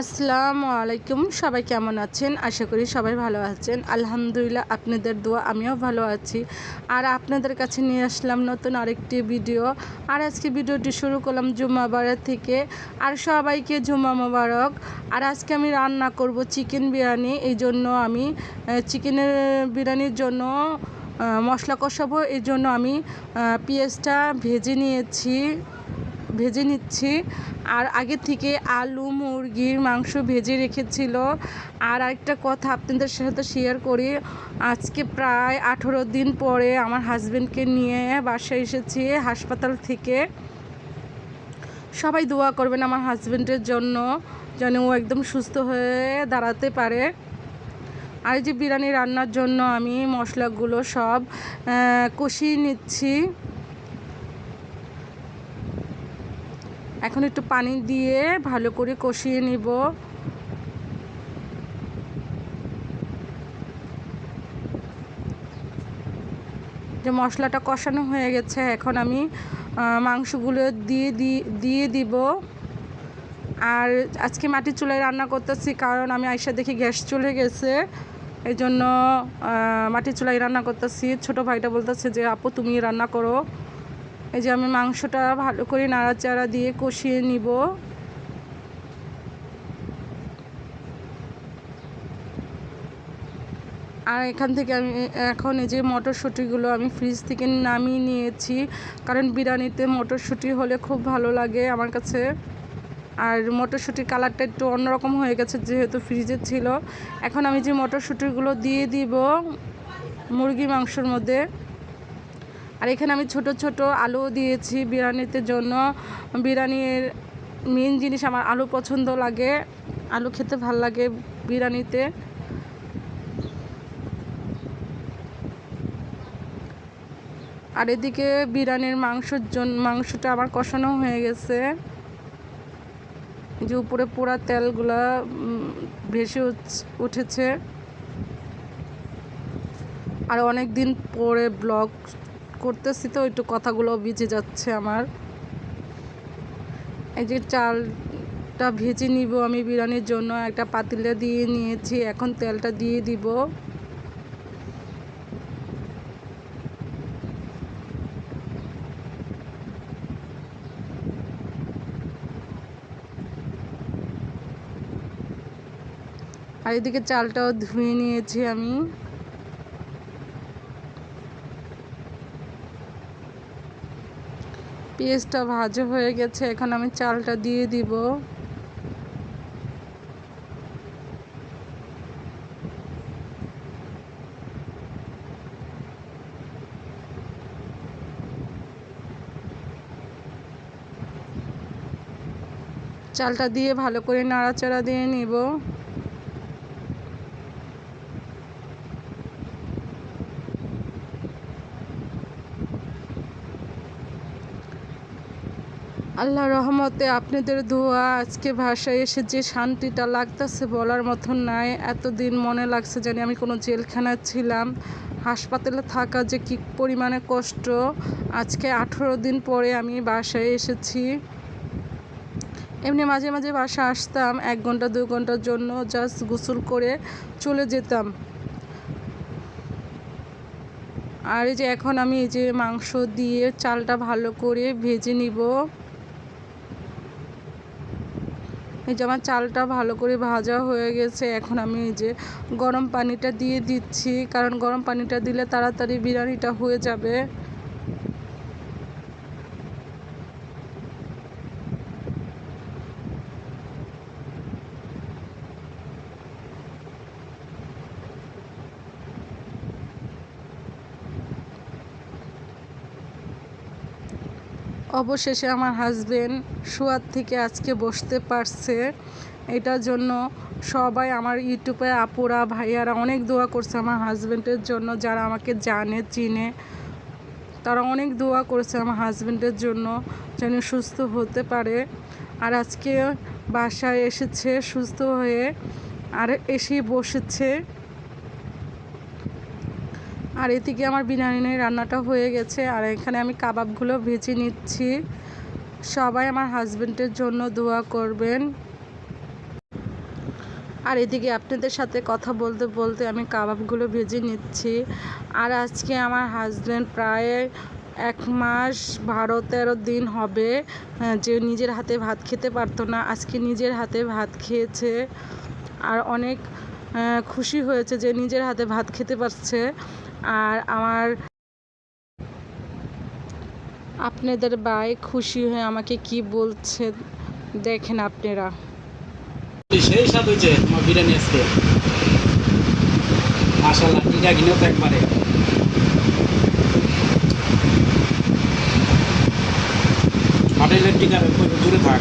আসসালামু আলাইকুম। সবাই কেমন আছেন? আশা করি সবাই ভালো আছেন। আলহামদুলিল্লাহ আপনাদের দোয়া আমিও ভালো আছি। আর আপনাদের কাছে নিয়ে আসলাম নতুন আরেকটি ভিডিও। আর আজকে ভিডিওটি শুরু করলাম জুম্মা বারের থেকে। আর সবাইকে জুম্মা মোবারক। আর আজকে আমি রান্না করব চিকেন বিরিয়ানি। এই জন্য আমি চিকেনের বিরিয়ানির জন্য মশলা কষাবো। এই জন্য আমি পেঁয়াজটা ভেজে নিয়েছি। ভেজে নিচ্ছি। আর আগে থেকে আলু মুরগির মাংস ভেজে রেখেছিল। আর একটা কথা আপনাদের সাথে শেয়ার করি। আজকে প্রায় আঠেরো দিন পরে আমার হাজব্যান্ডকে নিয়ে বাসায় এসেছি হাসপাতাল থেকে। সবাই দোয়া করবেন আমার হাজব্যান্ডের জন্য, যেন ও একদম সুস্থ হয়ে দাঁড়াতে পারে। আর যে বিরিয়ানি রান্নার জন্য আমি মশলাগুলো সব কষিয়ে নিচ্ছি। এখন একটু পানি দিয়ে ভালো করে কষিয়ে নিব। যে মশলাটা কষানো হয়ে গেছে, এখন আমি মাংসগুলো দিয়ে দিয়ে দিব। আর আজকে মাটির চুলায় রান্না করতেছি কারণ আমি আইসা দেখি গ্যাস চলে গেছে। এই জন্য মাটির চুলায় রান্না করতেছি। ছোটো ভাইটা বলতেছে যে, আপু, তুমি রান্না করো। এই যে আমি মাংসটা ভালো করে নাড়াচাড়া দিয়ে কষিয়ে নিব। আর এখান থেকে আমি, এখন এই যে মটরশুঁটিগুলো আমি ফ্রিজ থেকে নামিয়ে নিয়েছি। কারণ বিরিয়ানিতে মটরশুঁটি হলে খুব ভালো লাগে আমার কাছে। আর মটরশুঁটির কালারটা একটু অন্যরকম হয়ে গেছে যেহেতু ফ্রিজে ছিল। এখন আমি যে মটরশুঁটিগুলো দিয়ে দিব মুরগি মাংসর মধ্যে আর এখানে আমি ছোট ছোট আলু দিয়েছি বিরিয়ানিতে জন্য। বিরিয়ানির মেন জিনিস আমার আলু পছন্দ লাগে। আলু খেতে ভালো লাগে বিরিয়ানিতে। আর এদিকে বিরিয়ানির মাংসর জন্য মাংসটা আমার কষানো হয়ে গেছে। যে উপরে পোড়া তেলগুলা ভেসে উঠেছে। আর অনেক দিন পরে ব্লগ করতেছি তো, একটু কথাগুলো ভিজে যাচ্ছে আমার। এই যে চালটা ভেজে নিব আমি বিরিয়ানির জন্য, একটা পাতিলে দিয়ে নিয়েছি, এখন তেলটা দিয়ে দিব। আর এদিকে চালটাও ধুয়ে নিয়েছি আমি। পেঁয়াজটা ভাজা হয়ে গেছে, এখন আমি চালটা দিয়ে দিব। চালটা দিয়ে ভালো করে নাড়াচাড়া দিয়ে নিব। আল্লাহ রহমতে আপনাদের দোয়া আজকে ভাষায় এসে যে শান্তিটা লাগতেছে বলার মতন নাই। এতদিন মনে লাগছে জানি আমি কোনো জেলখানায় ছিলাম, হাসপাতালে থাকা যে কী পরিমাণে কষ্ট। আজকে আঠেরো দিন পরে আমি বাসায় এসেছি। এমনি মাঝে মাঝে বাসা আসতাম, এক ঘণ্টা দু ঘণ্টার জন্য জাস্ট গোসল করে চলে যেতাম। আর এই যে এখন আমি এই যে মাংস দিয়ে চালটা ভালো করে ভেজে নিব। এই যে আমার চালটা ভালো করে ভাজা হয়ে গেছে। এখন আমি এই যে গরম পানিটা দিয়ে দিচ্ছি। কারণ গরম পানিটা দিলে তাড়াতাড়ি বিরিয়ানিটা হয়ে যাবে। অবশেষে আমার হাজবেন্ড শোয়ার থেকে আজকে বসতে পারছে। এটার জন্য সবাই আমার ইউটিউবে আপুরা, ভাইয়ারা অনেক দোয়া করছে আমার হাজব্যান্ডের জন্য। যারা আমাকে জানে, চিনে, তারা অনেক দোয়া করেছে আমার হাজব্যান্ডের জন্য যেন সুস্থ হতে পারে। আর আজকে বাসায় এসেছে, সুস্থ হয়ে আর এসে বসেছে। আর এদিকে আমার বিরিয়ানির রান্নাটা হয়ে গেছে, আর এখানে আমি কাবাবগুলো ভেজে নিচ্ছি। সবাই আমার হাজব্যান্ডের জন্য দোয়া করবেন। আর এদিকে আপনাদের সাথে কথা বলতে বলতে আমি কাবাবগুলো ভেজে নিচ্ছি। আর আজকে আমার হাজব্যান্ড প্রায় এক মাস বারো তেরো দিন হবে যে নিজের হাতে ভাত খেতে পারতো না, আজকে নিজের হাতে ভাত খেয়েছে। আর অনেক খুশি হয়েছে যে নিজের হাতে ভাত খেতে পারছে। আর আমার আপনাদের ভাই খুশি হয়ে আমাকে কি বলছে দেখেন আপনারা। সেই স্বাদ হয়েছে তোমার বিরিয়ানি আজকে। মাসাল্লাহ টিকা কিনেও তো একবারে। টিকার দূরে থাক।